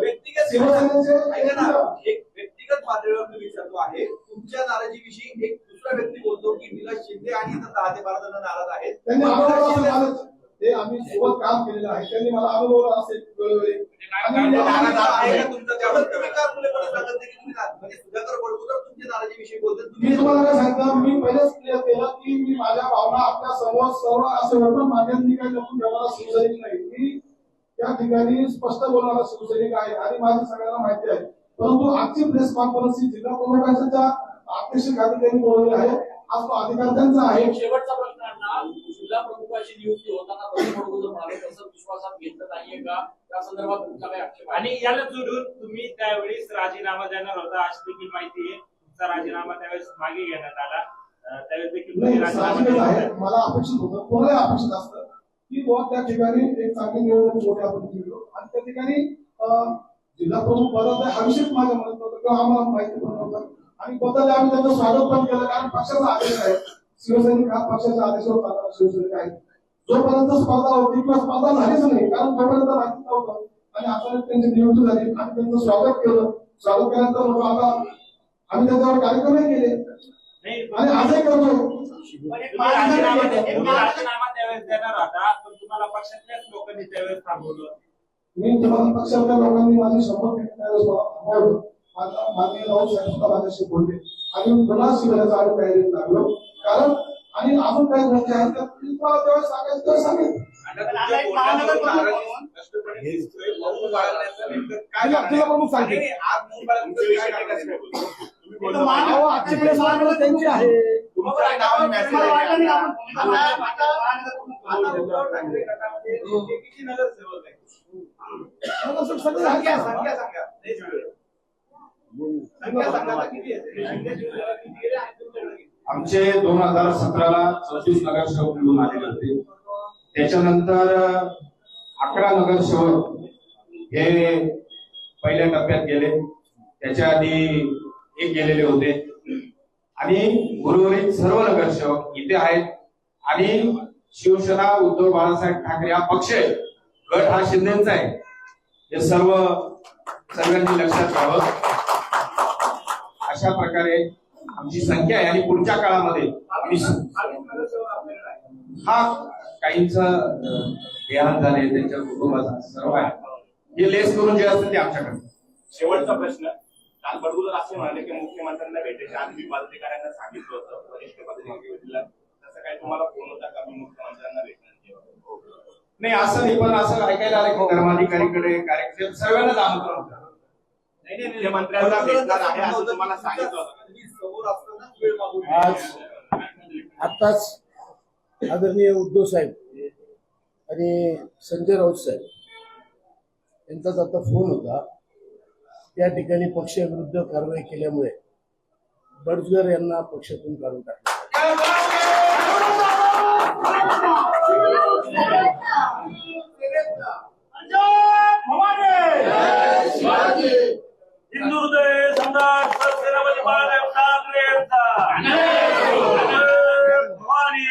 व्यक्तिगत शिवसेनेचे ऐका ना, एक व्यक्तिगत पातळीवर मी विचारतो आहे. तुमच्या नाराजीविषयी एक दुसरा व्यक्ती बोलतो की निला शिंदे आणि इतर दहा ते बारा जण नाराज आहेत. आम्ही सोबत काम केलेलं आहे त्यांनी मला अनुभव असेल वेळोवेळी. मी म्हणजे बोलतात. मी तुम्हाला काय सांगितलं मी पहिलेच क्लिअर केलं की मी माझ्या भावना आपल्यासमोर सर्व असं होतं माझ्या मी काही लपून ठेवणारा शिवसैनिक नाही. मी त्या ठिकाणी स्पष्ट बोलणारा शिवसैनिक आहे आणि माझं सगळ्यांना माहिती आहे. परंतु आजची प्रेस कॉन्फरन्स ही जिल्हा प्रमुखांच्या अध्यक्षाखाली त्यांनी बोलवली आहे. आज तो अधिकार त्यांचा आहे. शेवटचा प्रश्न जिल्हा प्रमुखाची नियुक्ती होताना तसं बडगुजर म्हणाले तसं विश्वासात घेतलं नाहीये का त्या संदर्भात? आणि याला जोडून तुम्ही त्यावेळेस राजीनामा देणार होता. अशी देखील माहिती आहे तुमचा राजीनामा त्यावेळेस मागे घेण्यात आला. त्यावेळेस देखील होता. मला अपेक्षित होतं. कोणालाही अपेक्षित असतं? की बुवा त्या ठिकाणी एक चांगली निवडणूक मोठी आपण केलो. आणि त्या ठिकाणी जिल्हा प्रमुख पदाचा हा विषयच माझ्या मनात होता किंवा आम्हाला माहिती पण नव्हतं. आणि बदल आम्ही त्याचं स्वागत पण केलं. कारण पक्षाचा आदेश आहे. शिवसैनिक हा पक्षाच्या आदेशावर शिवसैनिक आहे. जोपर्यंत स्पर्धा होती किंवा स्पर्धा झालीच नाही कारण तोपर्यंत माहिती नव्हतं. आणि अचानक त्यांची निवडणूक झाली. त्यांचं स्वागत केलं. स्वागत केल्यानंतर म्हटलं आता आम्ही त्याच्यावर कार्यक्रमही केले. नाही, आणि आजही करतो. मी तुम्हाला पक्षातल्या लोकांनी माझी घेतली त्यावेळेस थांबवलं. माझा माननीय राऊत साहेब माझ्याशी बोलले. आणि पुन्हा शिबिराचा आम्ही तयारीत लागलो कारण आणि अजून काही गोष्टी आहेत त्या तुम्हाला त्यावेळेस सांगायचं तर सांगेल? प्रमुख? तुम्ही कॉन्फरन्स त्यांची आहे संख्या सांगा. किती आहे शिंदे शिवसेना किती गेले आणि तुमच्याकडे किती? आमचे दोन हजार सतराला चौतीस नगरसेवक निवडून आलेले होते. त्याच्यानंतर अकरा नगरसेवक हे पहिल्या टप्प्यात गेले. त्याच्या आधी एक गेलेले होते. आणि उर्वरित सर्व नगरसेवक इथे आहेत. आणि शिवसेना उद्धव बाळासाहेब ठाकरे हा पक्ष आहे. गट हा शिंदेचा आहे. हे सर्व सर्वांनी लक्षात घ्यावं. अशा प्रकारे आमची संख्या आहे आणि पुढच्या काळामध्ये. हा काहींच देहांत झाले त्यांच्या कुटुंबाचा सर्व आहे हे लेस करून जे असतं ते आमच्याकडे शेवटचा प्रश्न काल बडगुजर असे म्हणाले की मुख्यमंत्र्यांना भेटायच्या आधी मी पालतेकरांना सांगितलं होतं वरिष्ठ पदाधिकाऱ्यांना तसं काय तुम्हाला फोन होता का मी मुख्यमंत्र्यांना भेटणार? नाही असं नाही पण असं ऐकायला आलं की धर्माधिकारीकडे कार्यक्रम सर्वांनाच आमंत्रण होतं नाही, नाही. मुख्यमंत्र्यांना भेटणार आहे असं तुम्हाला सांगितलं होतं आज आत्ताच आदरणीय उद्धव साहेब आणि संजय राऊत साहेब यांचाच आता फोन होता. त्या ठिकाणी पक्षाविरुद्ध कारवाई केल्यामुळे बडजगर यांना पक्षातून काढून टाकलं. हिंदू हृदय सम्राट सेनापती बाळासाहेब ठाकरे यांचा भवानी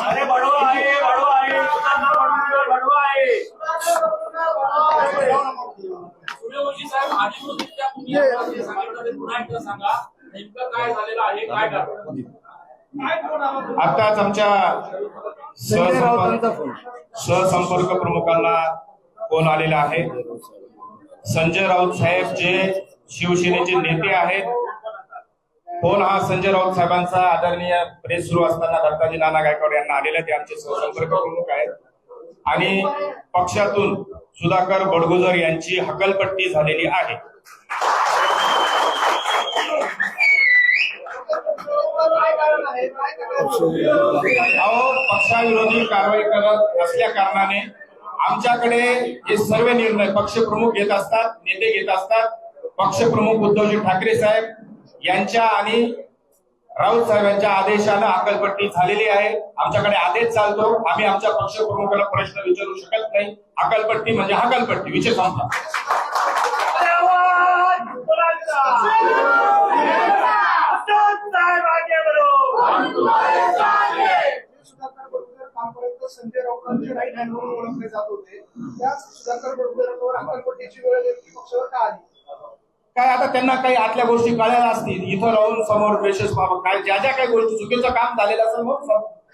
अरे बडवा आहे बडवा आहे बडवा आहे पुन्हा एकदा सांगा नेमकं काय झालेलं आहे काय कारण आताच आमच्या सहसंपर्क सहसंपर्क प्रमुखांना फोन आलेला आहे. संजय राऊत साहेब जे शिवसेनेचे नेते आहेत फोन हा संजय राऊत साहेबांचा आदरणीय प्रेस सुरू असताना दत्ताजी नाना गायकवाड यांना आलेला ते आमचे सहसंपर्क प्रमुख आहेत आणि पक्षातून सुधाकर बडगुजर यांची हकलपट्टी झालेली आहे आहे? अहो पक्षाविरोधी कारवाई करत असल्या कारणाने आमच्याकडे हे सर्व निर्णय पक्षप्रमुख घेत असतात नेते घेत असतात पक्षप्रमुख उद्धवजी ठाकरे साहेब यांच्या आणि राऊत साहेबांच्या आदेशानं अकलपट्टी झालेली आहे. आमच्याकडे आदेश चालतो. आम्ही आमच्या पक्ष प्रमुखाला प्रश्न विचारू शकत नाही. अकलपट्टी म्हणजे हकलपट्टी विचार सांगतात संजय राऊत म्हणून ओळखले जात होते. त्या काय आता त्यांना काही आतल्या गोष्टी कळायला असतील. इथं राहून समोर प्रेशस काय ज्या ज्या काही गोष्टी चुकीचं काम झालेलं असेल मग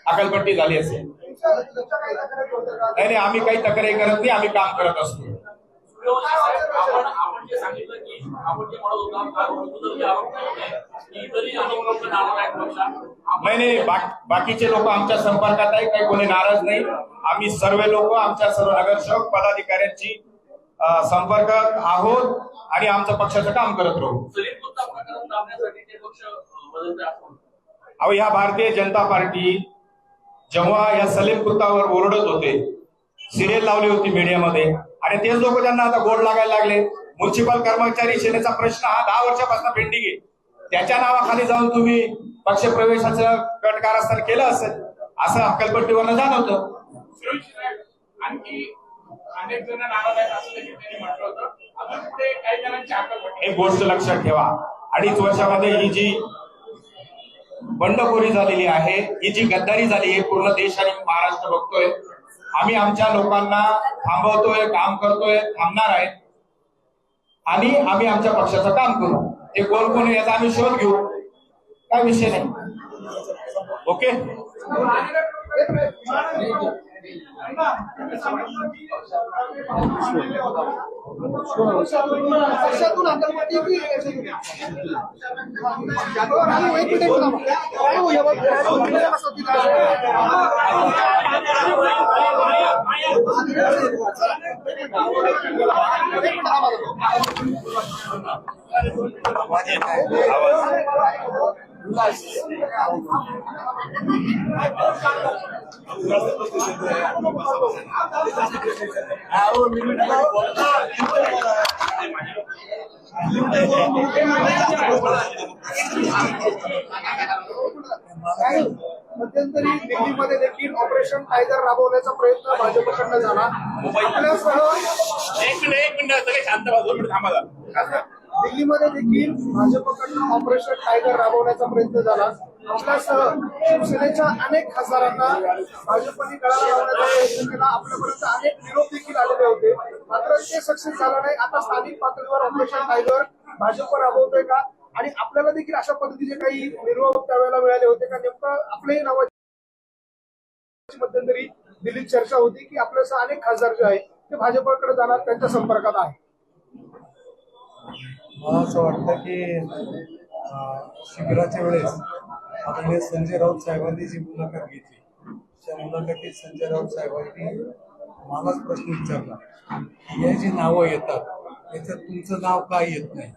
अकलपट्टी झाली असेल. नाही नाही आम्ही काही तक्रारी करत नाही आम्ही काम करत असतो. आपण जे सांगितलं की आपण जे नाही नाही बाक- बाकीचे लोक आमच्या संपर्कात आहे काही कोणी नाराज नाही. आम्ही सर्व लोक आमच्या सर्व नगरसेवक पदाधिकाऱ्यांची संपर्कात आहोत आणि आमचं पक्षाचं काम करत राहू. अहो ह्या भारतीय जनता पार्टी जेव्हा या सलीम कुत्तावर ओरडत होते सिरियल लावली होती मीडियामध्ये आणि तेच लोक त्यांना आता गोड लागायला लागले. म्युन्सिपल कर्मचारी सेनेचा प्रश्न हा दहा वर्षापासून पेंडिंग आहे. त्याच्या नावाखाली जाऊन तुम्ही पक्ष प्रवेशाचं कट कारस्थान केलं असेल असं अक्कलपट्टीवरनं जाणवतं. आणखी अनेक जण नाराज आहेत असं एक गोष्ट लक्षात ठेवा. अडीच वर्षामध्ये ही जी बंडखोरी झालेली आहे ही जी गद्दारी झाली आहे पूर्ण देश आणि महाराष्ट्र बघतोय. आम्ही आमच्या लोकांना थांबवतोय काम करतोय थांबणार आहे. आणि आम्ही आमच्या पक्षाचं काम करू. ते कोण कोण याचा आम्ही शोध घेऊ. काय विषय नाही. ओके? पक्षातून अक्कलपट्टी की मध्यंतरी दिल्लीमध्ये देखील ऑपरेशन टायगर राबवण्याचा प्रयत्न भाजपकडनं झाला आपल्यासह एक मिनिट एक मिनिट सगळे शांत बाजू थांबा दिल्लीमध्ये देखील भाजपकडनं ऑपरेशन टायगर राबवण्याचा प्रयत्न झाला. आपल्यासह शिवसेनेच्या अनेक खासदारांना भाजपने गळा लावण्याचा प्रयत्न केला. आपल्यापर्यंत अनेक निरोप देखील आलेले होते. मात्र ते सक्सेस झालं नाही. आता स्थानिक पातळीवर ऑपरेशन टायगर भाजप राबवतोय का? आणि आपल्याला देखील अशा पद्धतीचे काही विरोध त्यावेळेला मिळाले होते का? नेमकं आपल्याही नावाची मध्यंतरी दिल्लीत चर्चा होती की आपल्यासह अनेक खासदार जे आहेत ते भाजपकडे जाणार त्यांच्या संपर्कात आहे मला असं वाटतं की शिबिराच्या वेळेस आदरणीय संजय राऊत साहेबांनी जी मुलाखत घेतली त्या मुलाखतीत संजय राऊत साहेबांनी मलाच प्रश्न विचारला. हे जी नावं येतात. याच्यात तुमचं नाव का येत नाही?